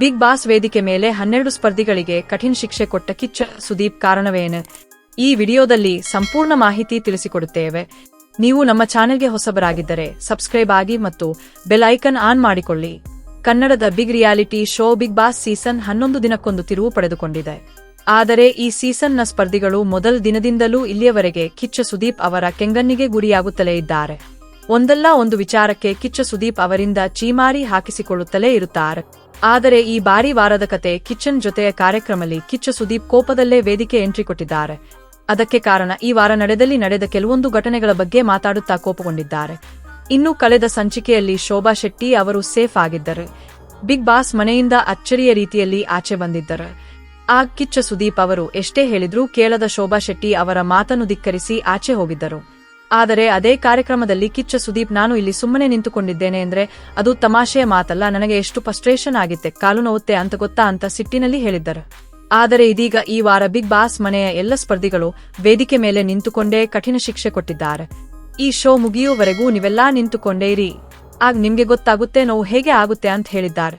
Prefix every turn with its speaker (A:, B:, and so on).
A: Big boss ವೇದಿಕೆ ಮೇಲೆ ಹನ್ನೆರಡು ಸ್ಪರ್ಧಿಗಳಿಗೆ ಕಠಿಣ ಶಿಕ್ಷೆ ಕೊಟ್ಟ ಕಿಚ್ಚ ಸುದೀಪ್ ಕಾರಣವೇನು? ಈ ವಿಡಿಯೋದಲ್ಲಿ ಸಂಪೂರ್ಣ ಮಾಹಿತಿ ತಿಳಿಸಿಕೊಡುತ್ತೇವೆ. ನೀವು ನಮ್ಮ ಚಾನೆಲ್ಗೆ ಹೊಸಬರಾಗಿದ್ದರೆ ಸಬ್ಸ್ಕ್ರೈಬ್ ಆಗಿ ಮತ್ತು ಬೆಲ್ ಐಕನ್ ಆನ್ ಮಾಡಿಕೊಳ್ಳಿ. ಕನ್ನಡದ big reality show big boss season ಹನ್ನೊಂದು ದಿನಕ್ಕೊಂದು ತಿರುವು ಪಡೆದುಕೊಂಡಿದೆ. ಆದರೆ ಈ ಸೀಸನ್ನ ಸ್ಪರ್ಧಿಗಳು ಮೊದಲ ದಿನದಿಂದಲೂ ಇಲ್ಲಿಯವರೆಗೆ ಕಿಚ್ಚ ಸುದೀಪ್ ಅವರ ಕೆಂಗಣ್ಣಿಗೆ ಗುರಿಯಾಗುತ್ತಲೇ ಇದ್ದಾರೆ. ಒಂದಲ್ಲ ಒಂದು ವಿಚಾರಕ್ಕೆ ಕಿಚ್ಚ ಸುದೀಪ್ ಅವರಿಂದ ಚೀಮಾರಿ ಹಾಕಿಸಿಕೊಳ್ಳುತ್ತಲೇ ಇರುತ್ತಾರೆ. ಆದರೆ ಈ ಬಾರಿ ವಾರದ ಕತೆ ಕಿಚ್ಚನ್ ಜೊತೆಯ ಕಾರ್ಯಕ್ರಮದಲ್ಲಿ ಕಿಚ್ಚ ಸುದೀಪ್ ಕೋಪದಲ್ಲೇ ವೇದಿಕೆ ಎಂಟ್ರಿ ಕೊಟ್ಟಿದ್ದಾರೆ. ಅದಕ್ಕೆ ಕಾರಣ ಈ ವಾರ ನಡೆದಲ್ಲಿ ನಡೆದ ಕೆಲವೊಂದು ಘಟನೆಗಳ ಬಗ್ಗೆ ಮಾತಾಡುತ್ತಾ ಕೋಪಗೊಂಡಿದ್ದಾರೆ. ಇನ್ನು ಕಳೆದ ಸಂಚಿಕೆಯಲ್ಲಿ ಶೋಭಾ ಶೆಟ್ಟಿ ಅವರು ಸೇಫ್ ಆಗಿದ್ದರು. ಬಿಗ್ ಬಾಸ್ ಮನೆಯಿಂದ ಅಚ್ಚರಿಯ ರೀತಿಯಲ್ಲಿ ಆಚೆ ಬಂದಿದ್ದರು. ಆ ಕಿಚ್ಚ ಸುದೀಪ್ ಅವರು ಎಷ್ಟೇ ಹೇಳಿದ್ರೂ ಕೇಳದ ಶೋಭಾ ಶೆಟ್ಟಿ ಅವರ ಮಾತನ್ನು ಧಿಕ್ಕರಿಸಿ ಆಚೆ ಹೋಗಿದ್ದರು. ಆದರೆ ಅದೇ ಕಾರ್ಯಕ್ರಮದಲ್ಲಿ ಕಿಚ್ಚ ಸುದೀಪ್ ನಾನು ಇಲ್ಲಿ ಸುಮ್ಮನೆ ನಿಂತುಕೊಂಡಿದ್ದೇನೆ ಅಂದ್ರೆ ಅದು ತಮಾಷೆಯ ಮಾತಲ್ಲ, ನನಗೆ ಎಷ್ಟು ಫಸ್ಟ್ರೇಷನ್ ಆಗಿತ್ತೆ, ಕಾಲು ನೋವುತ್ತೆ ಅಂತ ಗೊತ್ತಾ ಅಂತ ಸಿಟ್ಟಿನಲ್ಲಿ ಹೇಳಿದ್ದರು. ಆದರೆ ಇದೀಗ ಈ ವಾರ ಬಿಗ್ ಬಾಸ್ ಮನೆಯ ಎಲ್ಲ ಸ್ಪರ್ಧಿಗಳು ವೇದಿಕೆ ಮೇಲೆ ನಿಂತುಕೊಂಡೇ ಕಠಿಣ ಶಿಕ್ಷೆ ಕೊಟ್ಟಿದ್ದಾರೆ. ಈ ಶೋ ಮುಗಿಯುವವರೆಗೂ ನೀವೆಲ್ಲಾ ನಿಂತುಕೊಂಡೇ ಇರಿ ಆಗ ನಿಮ್ಗೆ ಗೊತ್ತಾಗುತ್ತೆ ನೋವು ಹೇಗೆ ಆಗುತ್ತೆ ಅಂತ ಹೇಳಿದ್ದಾರೆ.